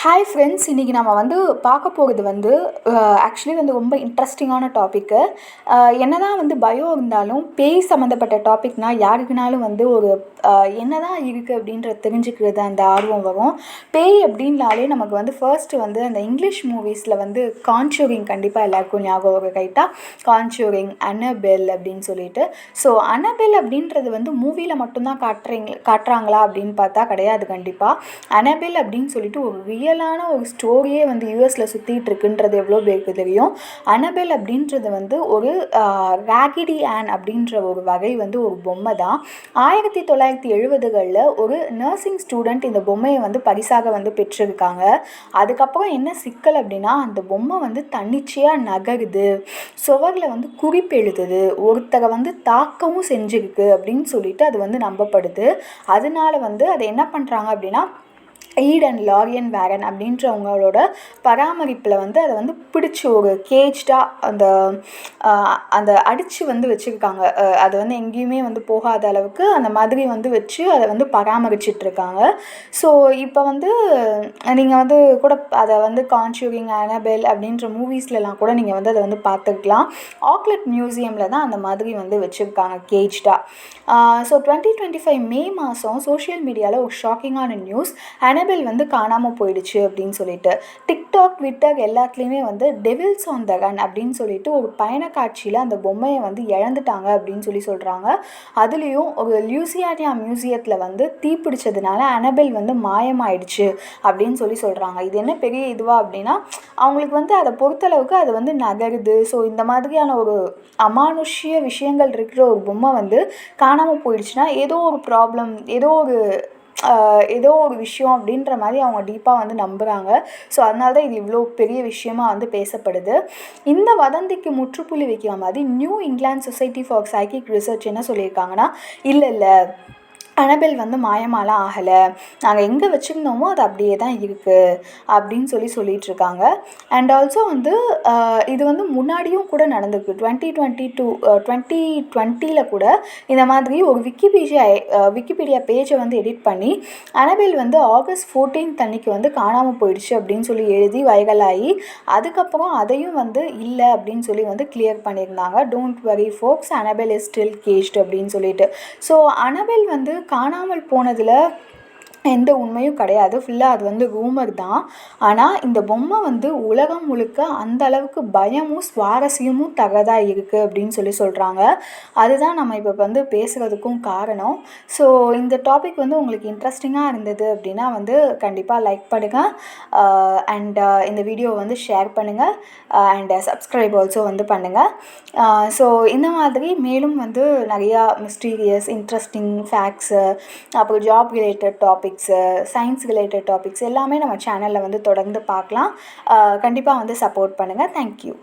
Hi friends இன்றைக்கி நம்ம வந்து பார்க்க போகிறது வந்து ஆக்சுவலி வந்து ரொம்ப இன்ட்ரெஸ்டிங்கான டாப்பிக்கு என்ன தான் வந்து பயம் இருந்தாலும் பேய் சம்மந்தப்பட்ட டாபிக்னால் யாருக்குனாலும் வந்து ஒரு என்ன தான் இருக்குது அப்படின்ற தெரிஞ்சுக்கிறது அந்த ஆர்வம் வரும். பேய் அப்படின்னாலே நமக்கு வந்து ஃபர்ஸ்ட்டு வந்து அந்த இங்கிலீஷ் மூவிஸில் வந்து கான்ச்சூரிங் கண்டிப்பாக எல்லாருக்கும் ஞாபகம் வரும் ரைட்டாக கான்ச்சூரிங் அனபெல் அப்படின்னு சொல்லிட்டு. ஸோ அனபெல் அப்படின்றது வந்து மூவியில் மட்டும்தான் காட்டுறீங்க காட்டுறாங்களா அப்படின்னு பார்த்தா கிடையாது கண்டிப்பாக அனபெல் அப்படின்னு சொல்லிட்டு ஒரு ரியல் ரியலான ஒரு ஸ்டோரியே வந்து யூஎஸில் சுற்றிட்டு இருக்குன்றது எவ்வளோ பேருக்கு தெரியும். அனபெல் அப்படின்றது வந்து ஒரு ராகிடி ஆன் அப்படின்ற ஒரு வகை வந்து ஒரு பொம்மை தான். ஆயிரத்தி தொள்ளாயிரத்தி எழுபதுகளில் ஒரு நர்சிங் ஸ்டூடெண்ட் இந்த பொம்மையை வந்து பரிசாக வந்து பெற்றிருக்காங்க. அதுக்கப்புறம் என்ன சிக்கல் அப்படின்னா அந்த பொம்மை வந்து தன்னிச்சையாக நகருது. சுவரில் வந்து குறிப்பெழுதுது ஒருத்தரை வந்து தாக்கவும் செஞ்சுருக்கு அப்படின்னு சொல்லிட்டு அது வந்து நம்பப்படுது. அதனால வந்து அதை என்ன பண்ணுறாங்க அப்படின்னா ஈடன் லாரியன் வேரன் அப்படின்றவங்களோட பராமரிப்பில் வந்து அதை வந்து பிடிச்சி ஒரு கேஜ்டாக அந்த அந்த அடித்து வந்து வச்சுருக்காங்க. அது வந்து எங்கேயுமே வந்து போகாத அளவுக்கு அந்த மாதிரி வந்து வச்சு அதை வந்து பராமரிச்சிட்ருக்காங்க. ஸோ இப்போ வந்து நீங்கள் வந்து கூட அதை வந்து கான்சூரிங் அனபெல் அப்படின்ற மூவிஸ்லலாம் கூட நீங்கள் வந்து அதை வந்து பார்த்துக்கலாம் ஆக்லெட் மியூசியமில் தான் அந்த மாதிரி வந்து வச்சுருக்காங்க கேஜ்டாக so twenty twenty five May மாதம் சோஷியல் மீடியாவில் ஒரு ஷாக்கிங்கான நியூஸ் அண்ட் அனபெல் வந்து காணாமல் போயிடுச்சு அப்படின்னு சொல்லிட்டு. டிக்டாக் ட்விட்டர் எல்லாத்துலேயுமே வந்து டெவில்ஸ் ஆன் த ரன் அப்படின்னு சொல்லிட்டு ஒரு பயண காட்சியில் அந்த பொம்மையை வந்து இழந்துட்டாங்க அப்படின்னு சொல்லி சொல்கிறாங்க அதுலேயும் ஒரு லியூசியானியா மியூசியத்தில் வந்து தீப்பிடிச்சதுனால அனபெல் வந்து மாயமாயிடுச்சு அப்படின்னு சொல்லி சொல்கிறாங்க இது என்ன பெரிய இதுவாக அப்படின்னா அவங்களுக்கு வந்து அதை பொறுத்தளவுக்கு அது வந்து நகருது. ஸோ இந்த மாதிரியான ஒரு அமானுஷ்ய விஷயங்கள் இருக்கிற ஒரு பொம்மை வந்து காணாமல் போயிடுச்சுன்னா ஏதோ ஒரு ப்ராப்ளம் ஏதோ ஒரு ஏதோ ஒரு விஷயம் அப்படின்ற மாதிரி அவங்க டீப்பாக வந்து நம்புகிறாங்க ஸோ அதனால தான் இது இவ்வளோ பெரிய விஷயமா வந்து பேசப்படுது. இந்த வதந்திக்கு முற்றுப்புள்ளி வைக்கிற மாதிரி New England Society for Psychic Research என்ன சொல்லியிருக்காங்கன்னா இல்லை இல்லை. அனபெல் வந்து மாயமாலாம் ஆகலை. நாங்கள் எங்கே வச்சுருந்தோமோ அது அப்படியே தான் இருக்குது அப்படின்னு சொல்லி சொல்லிகிட்ருக்காங்க அண்ட் ஆல்சோ வந்து இது வந்து முன்னாடியும் கூட நடந்திருக்கு. டுவெண்ட்டி டுவெண்ட்டி டூ டுவெண்ட்டி டுவெண்ட்டியில் கூட இந்த மாதிரி ஒரு விக்கிபீடியா விக்கிபீடியா பேஜை வந்து எடிட் பண்ணி அனபெல் வந்து ஆகஸ்ட் ஃபோர்டீன்த் அன்னைக்கு வந்து காணாமல் போயிடுச்சு அப்படின்னு சொல்லி எழுதி வைரலாகி அதுக்கப்புறம் அதையும் வந்து இல்லை அப்படின்னு சொல்லி வந்து கிளியர் பண்ணியிருந்தாங்க. Don't worry folks Annabelle is still caged அப்படின்னு சொல்லிட்டு. ஸோ அனபெல் வந்து காணாமல் போனதில் எந்த உண்மையும் கிடையாது. ஃபுல்லாக அது வந்து ரூமர் தான். ஆனால் இந்த பொம்மை வந்து உலகம் முழுக்க அந்த அளவுக்கு பயமும் சுவாரஸ்யமும் தகதாக இருக்குது அப்படின்னு சொல்லி சொல்கிறாங்க அதுதான் நம்ம இப்போ வந்து பேசுகிறதுக்கும் காரணம். ஸோ இந்த டாபிக் வந்து உங்களுக்கு இன்ட்ரெஸ்டிங்காக இருந்தது அப்படின்னா வந்து கண்டிப்பாக லைக் பண்ணுங்கள் அண்ட் இந்த வீடியோவை வந்து ஷேர் பண்ணுங்கள் அண்ட் சப்ஸ்கிரைப் ஆல்சோ வந்து பண்ணுங்கள் ஸோ இந்த மாதிரி மேலும் வந்து நிறையா மிஸ்டீரியஸ் இன்ட்ரெஸ்டிங் ஃபேக்ட்ஸு அப்புறம் job related topic topics science related topics எல்லாமே நம்ம சேனலில் வந்து தொடர்ந்து பார்க்கலாம். கண்டிப்பாக வந்து சப்போர்ட் பண்ணுங்கள் தேங்க்யூ